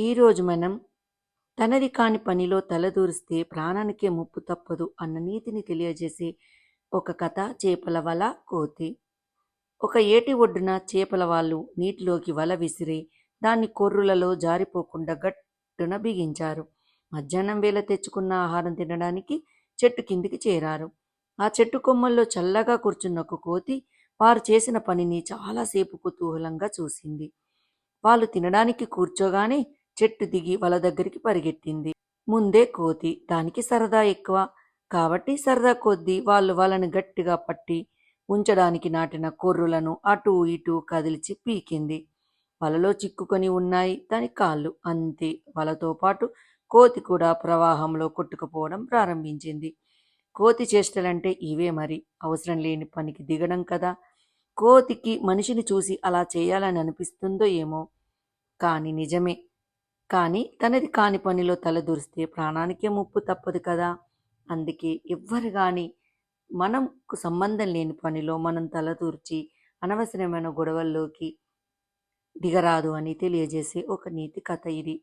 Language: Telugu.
ఈరోజు మనం తనది కాని పనిలో తలదూరిస్తే ప్రాణానికే ముప్పు తప్పదు అన్న నీతిని తెలియజేసే ఒక కథ చేపల వల కోతి. ఒక ఏటి ఒడ్డున చేపల వాళ్ళు నీటిలోకి వల విసిరి దాన్ని కొర్రులలో జారిపోకుండా గట్టున బిగించారు. మధ్యాహ్నం వేళ తెచ్చుకున్న ఆహారం తినడానికి చెట్టు కిందికి చేరారు. ఆ చెట్టు కొమ్మల్లో చల్లగా కూర్చున్న ఒక కోతి వారు చేసిన పనిని చాలాసేపు కుతూహలంగా చూసింది. వాళ్ళు తినడానికి కూర్చోగానే చెట్టు దిగి వల దగ్గరికి పరిగెట్టింది ముందే కోతి దానికి సరదా ఎక్కువ. కాబట్టి సరదా కొద్దీ వాళ్ళు వలను గట్టిగా పట్టి ఉంచడానికి నాటిన కొర్రులను అటూ ఇటూ కదిలిచి పీకింది. వలలో చిక్కుకొని ఉన్నాయి దాని కాళ్ళు. అంతే. వలతో పాటు కోతి కూడా ప్రవాహంలో కొట్టుకుపోవడం ప్రారంభించింది. కోతి చేష్టలంటే ఇవే మరి. అవసరం లేని పనికి దిగడం కదా. కోతికి మనిషిని చూసి అలా చేయాలని అనిపిస్తుందో ఏమో. కానీ నిజమే. కానీ తనది కాని పనిలో తలదూరిస్తే ప్రాణానికే ముప్పు తప్పదు కదా. అందుకే ఎవ్వరు కానీ మనకు సంబంధం లేని పనిలో మనం తలదూర్చి అనవసరమైన గొడవల్లోకి దిగరాదు అని తెలియజేసే ఒక నీతి కథ ఇది.